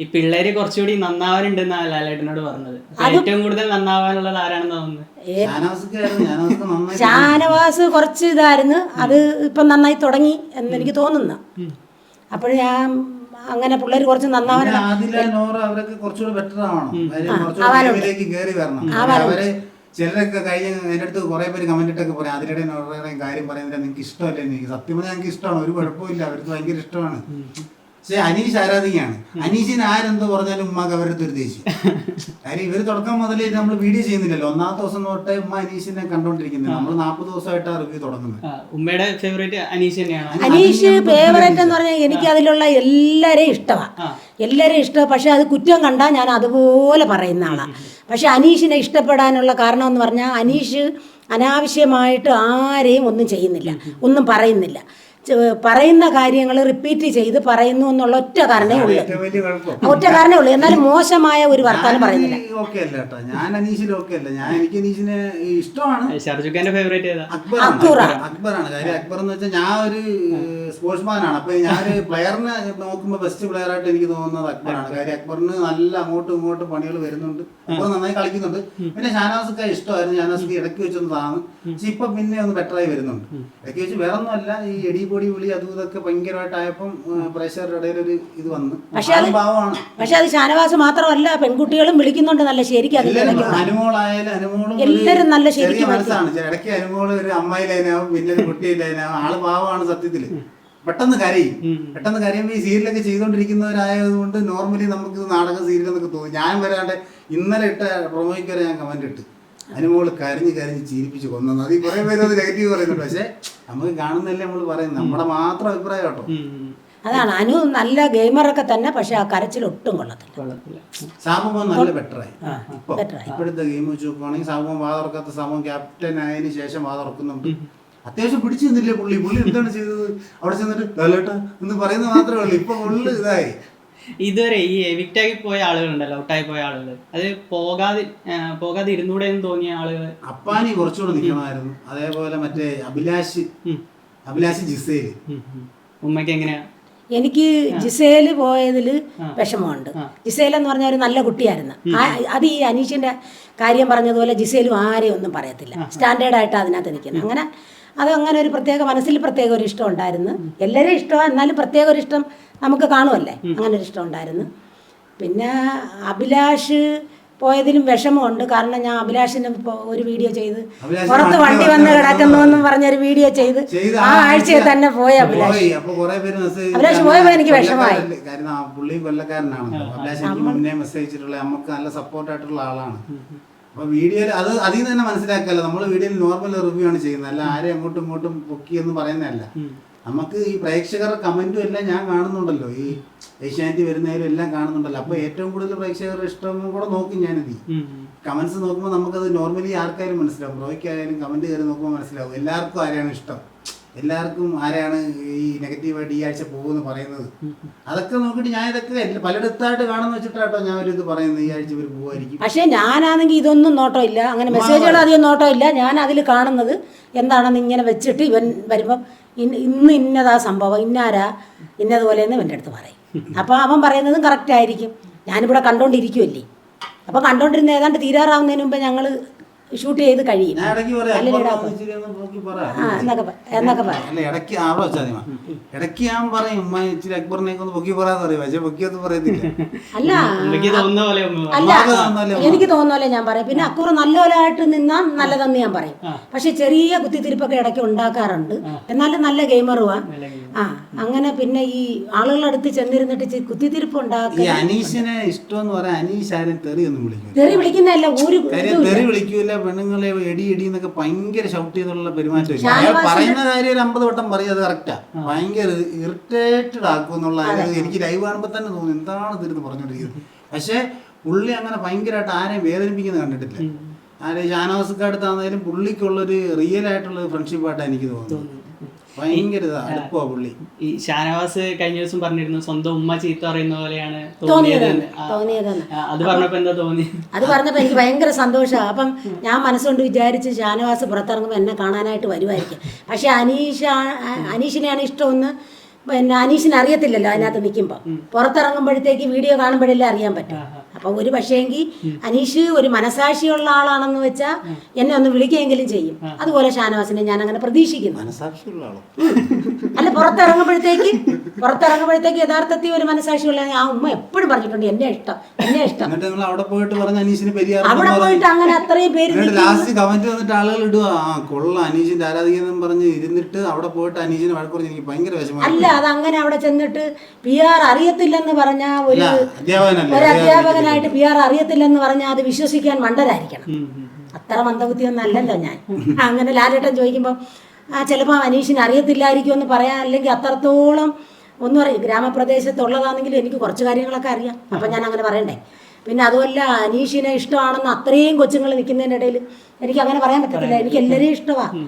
ഈ പിള്ളേര് കുറച്ചുകൂടി നന്നാവാനുണ്ട് ലാലേട്ടനോട് പറഞ്ഞത്. ഏറ്റവും കൂടുതൽ നന്നാവാനുള്ളത് ആരാണെന്ന് തോന്നുന്നത്? ഷാനവാസ് കുറച്ച് ഇതായിരുന്നു. അത് ഇപ്പം നന്നായി തുടങ്ങി എന്ന് എനിക്ക് തോന്നുന്നു. അപ്പോഴും ഞാൻ അങ്ങനെ പിള്ളേർ കുറച്ച് നന്നാവാൻ ആദില നോറ അവരൊക്കെ കുറച്ചുകൂടെ ബെറ്റർ ആവണം. കാര്യം കുറച്ചുകൂടെ ഗെയിമിലേക്ക് കയറി വരണം. അവർ ചിലരൊക്കെ കഴിഞ്ഞ എന്റെ അടുത്ത് കുറേ പേര് കമന്റ് ഇട്ടൊക്കെ പറയാം. അതിലിടെ നോറയുടെയും കാര്യം പറയുന്നില്ല നിങ്ങൾക്ക് ഇഷ്ടമല്ലേ എനിക്ക് സത്യം പറഞ്ഞാൽ ഞങ്ങൾക്ക് ഇഷ്ടമാണ്. ഒരു കുഴപ്പമില്ല അവർക്ക് ഭയങ്കര ഇഷ്ടമാണ്. പക്ഷെ അനീഷ് ആരാധികയാണ്. അനീഷിന് ആരെന്ത് പറഞ്ഞാലും ഉമ്മാക്ക് അവരുടെ ദുരുദ്ദേശി കാര്യം ഇവർ തുടക്കം മുതലേ നമ്മൾ വീഡിയോ ചെയ്യുന്നില്ലല്ലോ. ഒന്നാമത്തെ ദിവസം തൊട്ടേ ഉമ്മ അനീഷിനെ കണ്ടോണ്ടിരിക്കുന്നത് നമ്മൾ നാൽപ്പത് ദിവസമായിട്ടാണ് റിവ്യൂ തുടങ്ങുന്നത് ഉമ്മയുടെ ഫേവറേറ്റ് അനീഷ് തന്നെയാണ്. അനീഷ് ഫേവറേറ്റ് എന്ന് പറഞ്ഞാൽ എനിക്ക് അതിലുള്ള എല്ലാവരെയും ഇഷ്ടമാണ് എല്ലാവരെയും ഇഷ്ടം പക്ഷെ അത് കുറ്റം കണ്ടാൽ ഞാൻ അതുപോലെ പറയുന്ന ആളാണ് പക്ഷെ അനീഷിനെ ഇഷ്ടപ്പെടാനുള്ള കാരണം എന്ന് പറഞ്ഞാൽ അനീഷ് അനാവശ്യമായിട്ട് ആരെയും ഒന്നും ചെയ്യുന്നില്ല. ഒന്നും പറയുന്നില്ല. പറയുന്ന കാര്യങ്ങൾ റിപ്പീറ്റ് ചെയ്ത് പറയുന്നു എന്നുള്ള ഒറ്റ കാരണമേ ഉള്ളൂ. ഒറ്റ കാരണേ ഉള്ളൂ. എന്നാലും മോശമായ ഒരു വർത്താനം പറയുന്നില്ല. ഓക്കെ അല്ല കേട്ടോ. ഞാൻ അനീഷിൽ ഓക്കെ അല്ല. ഞാൻ എനിക്ക് അനീഷിനെ ഇഷ്ടമാണ്. ഷർജുഖാന്റെ ഫേവറേറ്റ് ഏതാ? അക്ബറാണ്. അക്ബറാണ്. കാര്യം അക്ബർ എന്ന് വെച്ചാൽ ഞാൻ ഒരു സ്പോർട്സ്മാൻ ആണ്. അപ്പൊ ഞാൻ പ്ലെയറിനെ നോക്കുമ്പോൾ ബെസ്റ്റ് പ്ലെയർ ആയിട്ട് എനിക്ക് തോന്നുന്നത് അക്ബറാണ്. കാര്യം അക്ബറിന് നല്ല അങ്ങോട്ടും ഇങ്ങോട്ടും പണികൾ വരുന്നുണ്ട്. അക്ബർ നന്നായി കളിക്കുന്നുണ്ട്. പിന്നെ ഷാനാസൊക്കെ ഇഷ്ടമായിരുന്നു. ഷാനാസൊക്കെ ഇടയ്ക്ക് വെച്ചൊന്ന് താന്ന്. പക്ഷെ ഇപ്പൊ പിന്നെ ഒന്ന് ബെറ്ററായി വരുന്നുണ്ട്. ഇടയ്ക്ക് വെച്ച് വേറെ ഒന്നുമല്ല ഈ എടി പൊടി വിളി അതും ഇതൊക്കെ ഭയങ്കരമായിട്ടായപ്പം പ്രേക്ഷകരുടെ ഇടയിൽ ഒരു ഇത് വന്നു. പക്ഷെ അത് പക്ഷെ അത് ഷാനവാസ് മാത്രമല്ല പെൺകുട്ടികളും വിളിക്കുന്നുണ്ട് നല്ല ശരിക്കും അനുമോളായാലും അനുമോളും എല്ലാവരും നല്ല ശരിക്കും മനസ്സാണ്. ഇടയ്ക്ക് അനുമോൾ ഒരു അമ്മായി ലൈനാവും പിന്നെ ഒരു കുട്ടി ലൈനാവും ആൾ പാവമാണ് സത്യത്തിൽ. പെട്ടെന്ന് കരയും. പെട്ടെന്ന് കരയുമ്പോൾ ഈ സീരിയലൊക്കെ ചെയ്തുകൊണ്ടിരിക്കുന്നവരായതുകൊണ്ട് നോർമലി നമുക്ക് നാടക നാടകം സീരിയൽ എന്നൊക്കെ തോന്നും. ഞാൻ വരാണ്ട് ഇന്നലെ ഇട്ട പ്രൊമോയ്ക്ക് വരെ ഞാൻ കമന്റ് ഇട്ട്. അനുമോൾ കരഞ്ഞ് കരഞ്ഞ് ചീരിപ്പിച്ച് കൊന്നു അത് ഈ കുറെ പേര് അത് നെഗറ്റീവ് പറയുന്നുണ്ട്. പക്ഷെ നമുക്ക് കാണുന്നല്ലേ നമ്മൾ പറയുന്നത്. നമ്മുടെ മാത്രം അഭിപ്രായം കേട്ടോ. അതാണ്. അനു നല്ല ഗെയിമറൊക്കെ തന്നെ പക്ഷെ ആ കരച്ചിൽ ഒട്ടും കൊള്ളത്തില്ല. കൊള്ളത്തില്ല നല്ല ബെറ്ററായി. ഇപ്പോഴത്തെ ഗെയിം വെച്ച് നോക്കുവാണെങ്കിൽ സാബുമോൻ വാതറക്കാത്ത സാബുമോൻ ക്യാപ്റ്റൻ ആയതിനു ശേഷം വാതറക്കുന്നുണ്ട് അത്യാവശ്യം പിടിച്ചു നിന്നില്ലേ പുള്ളി? പുള്ളി എന്താണ് ചെയ്തത്? അവിടെ ചെന്നിട്ട് ലാലേട്ടാ എന്ന് പറയുന്നത് മാത്രമേ ഉള്ളൂ. ഇപ്പൊ ഫുള്ള് ഇതായി. ഇതുവരെ ഈ എവിക്റ്റായി പോയ ആളുകളുണ്ടല്ലോ ഔട്ടായി പോയ ആളുകൾ അത് പോകാതെ പോകാതെ ഇരുന്നൂടെ എന്ന് തോന്നിയ ആളുകൾ അപ്പാനി കുറച്ചുകൂടെ നിൽക്കണമായിരുന്നു അതേപോലെ മറ്റേ അഭിലാഷ് അഭിലാഷ് ജിസേൽ. ഉമ്മയ്ക്ക് എങ്ങനെയാ? എനിക്ക് ജിസേൽ പോയതിൽ വിഷമമുണ്ട്. ജിസേൽ എന്ന് പറഞ്ഞ ഒരു നല്ല കുട്ടിയായിരുന്നു. ആ- അത് ഈ അനീഷിന്റെ കാര്യം പറഞ്ഞതുപോലെ ജിസേലും ആരെയും ഒന്നും പറയത്തില്ല. സ്റ്റാൻഡേർഡ് ആയിട്ട് അതിനകത്ത് നിൽക്കുന്നത് അങ്ങനെ അത് അങ്ങനെ ഒരു പ്രത്യേക മനസ്സിൽ പ്രത്യേക ഒരു ഇഷ്ടം ഉണ്ടായിരുന്നു. എല്ലാവരും ഇഷ്ടമാണ് എന്നാലും പ്രത്യേക ഒരു ഇഷ്ടം നമുക്ക് കാണുമല്ലേ അങ്ങനെ ഒരു ഇഷ്ടം ഉണ്ടായിരുന്നു. പിന്നെ അഭിലാഷ് പോയതിലും വിഷമമുണ്ട്. കാരണം ഞാൻ അഭിലാഷിന് ഒരു വീഡിയോ ചെയ്ത് പുറത്ത് വണ്ടി വന്ന് കിടക്കുന്നു എന്ന് പറഞ്ഞൊരു വീഡിയോ ചെയ്ത് ആ ആഴ്ചയിൽ തന്നെ പോയ അഭിലാഷ്. അഭിലാഷ് പോയപ്പോ എനിക്ക് വിഷമമായി. കൊല്ലക്കാരനാണ് പുള്ളി കൊല്ലക്കാരനാണല്ലോ. അഭിലാഷ് എനിക്ക് മുന്നേ മെസ്സേജ് നമുക്ക് നല്ല ആയിട്ടുള്ള ആളാണ്. അപ്പൊ വീഡിയോയിൽ അത് അതിൽ നിന്ന് തന്നെ മനസ്സിലാക്കല്ലോ നമ്മൾ വീഡിയോയിൽ നോർമൽ റിവ്യൂ ആണ് ചെയ്യുന്നത്. അല്ല ആരെ അങ്ങോട്ടും ഇങ്ങോട്ടും പൊക്കി എന്ന് പറയുന്നതല്ല. നമുക്ക് ഈ പ്രേക്ഷകർ കമന്റും എല്ലാം ഞാൻ കാണുന്നുണ്ടല്ലോ. ഈ ഏഷ്യാനെറ്റ് വരുന്നതിലും എല്ലാം കാണുന്നുണ്ടല്ലോ. അപ്പൊ ഏറ്റവും കൂടുതൽ പ്രേക്ഷകരുടെ ഇഷ്ടം കൂടെ നോക്കും ഞാനിത്. കമന്റ്സ് നോക്കുമ്പോൾ നമുക്കത് നോർമലി ആർക്കായാലും മനസ്സിലാവും. ബ്രോയ്ക്കായാലും കമന്റ് കയറി നോക്കുമ്പോൾ മനസ്സിലാവും. എല്ലാവർക്കും ആരെയാണ് ഇഷ്ടം? എല്ലാവർക്കും ആരാണ് ഈ നെഗറ്റീവായിട്ട് ഈ ആഴ്ച പോകുമെന്ന് പറയുന്നത്? അതൊക്കെ നോക്കിയിട്ട് ഞാൻ ഇതൊക്കെ പലയിടത്തായിട്ട് കാണുന്ന വെച്ചിട്ടാട്ടോ ഞാൻ ഒരു ഇത് പറയുന്നത്. ഈ ആഴ്ച ഇവർ പോകുമായിരിക്കും പക്ഷേ ഞാനാണെങ്കിൽ ഇതൊന്നും നോട്ടമില്ല. അങ്ങനെ മെസ്സേജുകൾ അധികം നോട്ടമില്ല. ഞാൻ അതിൽ കാണുന്നത് എന്താണെന്ന് ഇങ്ങനെ വെച്ചിട്ട് ഇവൻ വരുമ്പം ഇന്ന് ഇന്ന് ഇന്നതാ സംഭവം. ഇന്നാരാ? ഇന്നതുപോലെയെന്ന് ഇവന്റെ അടുത്ത് പറയും. അപ്പോൾ അവൻ പറയുന്നതും കറക്റ്റ് ആയിരിക്കും. ഞാനിവിടെ കണ്ടോണ്ടിരിക്കുമല്ലേ അപ്പോൾ കണ്ടോണ്ടിരുന്ന ഏതാണ്ട് തീരാറാവുന്നതിന് മുമ്പ് ഞങ്ങൾ ഷൂട്ട് ചെയ്ത് കഴിയും. ഞാൻ എന്നൊക്കെ ഇടയ്ക്ക് അവിടെ വെച്ചാൽ ഇടയ്ക്ക് പറയും ഉമ്മ ഇച്ചിരി ഒന്ന് പൊക്കി പറയാന്ന് പറയും. പക്ഷെ പൊക്കിയൊന്നും പറയത്തില്ല. അല്ല. തോന്നുന്ന പോലെ? എനിക്ക് തോന്നുന്നല്ലേ ഞാൻ പറയും. പിന്നെ അക്കൂർ നല്ലപോലായിട്ട് നിന്നാൽ നല്ലതെന്ന് ഞാൻ പറയും. പക്ഷെ ചെറിയ കുത്തിത്തിരിപ്പൊക്കെ ഇടയ്ക്ക് ഉണ്ടാക്കാറുണ്ട്. എന്നാലും നല്ല ഗെയിമറുവാ. ആ അങ്ങനെ പിന്നെ ഈ ആളുകളുടെ അടുത്ത് ചെന്നിരുന്നിട്ട് കുത്തിത്തിരിപ്പ് ഈ അനീഷിനെ ഇഷ്ടം എന്ന് പറയാൻ അനീഷ് ആരും തെറി ഒന്നും വിളിക്കും തെറി വിളിക്കുന്നതല്ല ഒരു തെറി വിളിക്കൂല പെണ്ണുങ്ങളെ എടി എടി എന്നൊക്കെ ഭയങ്കര ഷൗട്ട് ചെയ്തുള്ള പെരുമാറ്റം അയാൾ പറയുന്ന കാര്യം ഒരു അമ്പത് വട്ടം പറയും അത് കറക്റ്റാ ഭയങ്കര ഇറിറ്റേറ്റഡ് ആക്കും എന്നുള്ള എനിക്ക് ലൈവ് കാണുമ്പോൾ തന്നെ തോന്നുന്നു എന്താണ് ഇതിരുന്ന് പറഞ്ഞോണ്ടിരിക്കുന്നത് പക്ഷേ പുള്ളി അങ്ങനെ ഭയങ്കരമായിട്ട് ആരെയും വേദനിപ്പിക്കുന്നത് കണ്ടിട്ടില്ല. ആരെ ഷാനവാസക്കാടുത്താണെങ്കിലും പുള്ളിക്കുള്ളൊരു റിയൽ ആയിട്ടുള്ള ഫ്രണ്ട്ഷിപ്പായിട്ടാണ് എനിക്ക് തോന്നുന്നത്. ഭയങ്കര പുള്ളി. ഈ ഷാനവാസ് കഴിഞ്ഞ ദിവസം പറഞ്ഞിരുന്നു സ്വന്തം ഉമ്മ ചീത്ത പറയുന്ന പോലെയാണ് തോന്നിയത് അത് പറഞ്ഞപ്പോ എന്താ തോന്നി? അത് പറഞ്ഞപ്പോ എനിക്ക് ഭയങ്കര സന്തോഷമാണ് അപ്പം ഞാൻ മനസ്സുകൊണ്ട് വിചാരിച്ച് ഷാനവാസ് പുറത്തിറങ്ങുമ്പോൾ എന്നെ കാണാനായിട്ട് വരുമായിരിക്കും പക്ഷെ അനീഷ അനീഷിനെയാണ് ഇഷ്ടമെന്ന് പിന്നെ അനീഷിന് അറിയത്തില്ലല്ലോ അതിനകത്ത് നിൽക്കുമ്പോൾ പുറത്തിറങ്ങുമ്പോഴത്തേക്ക് വീഡിയോ കാണുമ്പോഴല്ലേ അറിയാൻ പറ്റും. അപ്പൊ ഒരു പക്ഷേങ്കിൽ അനീഷ് ഒരു മനസാക്ഷിയുള്ള ആളാണെന്ന് വെച്ചാൽ എന്നെ ഒന്ന് വിളിക്കുകയെങ്കിലും ചെയ്യും. അതുപോലെ ഷാനവാസിനെ ഞാൻ അങ്ങനെ പ്രതീക്ഷിക്കുന്നു അല്ല പുറത്തിറങ്ങുമ്പോഴത്തേക്ക് പുറത്തിറങ്ങുമ്പോഴത്തേക്ക് യഥാർത്ഥത്തിൽ ഒരു മനസാക്ഷിയുള്ള ആ ഉമ്മ എപ്പോഴും പറഞ്ഞിട്ടുണ്ട് എന്നെ ഇഷ്ടം എന്നെ ഇഷ്ടം. അവിടെ പോയിട്ട് പറഞ്ഞ അനീഷിന് പെരിയാർ അവിടെ പോയിട്ട് അങ്ങനെ അത്രയും പേര് ലാസ്റ്റ് കമന്റ് വന്നിട്ട് ആളുകൾ ഇടുക ആ കൊള്ള അനീഷിന്റെ ആരാധിക എന്നും പറഞ്ഞ് ഇരുന്നിട്ട് അവിടെ പോയിട്ട് അനീഷിനെ വഴക്കുറഞ്ഞ് എനിക്ക് ഭയങ്കര വിഷമം അല്ല അത് അങ്ങനെ അവിടെ ചെന്നിട്ട് പി ആർ അറിയത്തില്ലെന്ന് പറഞ്ഞ ഒരു അധ്യാപകനല്ലേ അധ്യാപകനായിട്ട് പി ആർ അറിയത്തില്ലെന്ന് പറഞ്ഞാൽ അത് വിശ്വസിക്കാൻ മണ്ടരായിരിക്കണം ഉം. അത്ര മന്ദബുദ്ധിയൊന്നും അല്ലല്ലോ ഞാൻ അങ്ങനെ ലാലേട്ടൻ ചോദിക്കുമ്പോൾ ആ ചിലപ്പോൾ അനീഷിന് അറിയത്തില്ലായിരിക്കും എന്ന് പറയാൻ അല്ലെങ്കിൽ അത്രത്തോളം ഒന്നും അറിയും ഗ്രാമപ്രദേശത്തുള്ളതാണെങ്കിലും എനിക്ക് കുറച്ച് കാര്യങ്ങളൊക്കെ അറിയാം. അപ്പം ഞാൻ അങ്ങനെ പറയണ്ടേ. പിന്നെ അതുമല്ല അനീഷിനെ ഇഷ്ടമാണെന്ന് അത്രയും കൊച്ചുങ്ങൾ നിൽക്കുന്നതിന്റെ ഇടയിൽ എനിക്ക് അങ്ങനെ പറയാൻ പറ്റത്തില്ല. എനിക്ക് എല്ലാവരെയും ഇഷ്ടമാണ്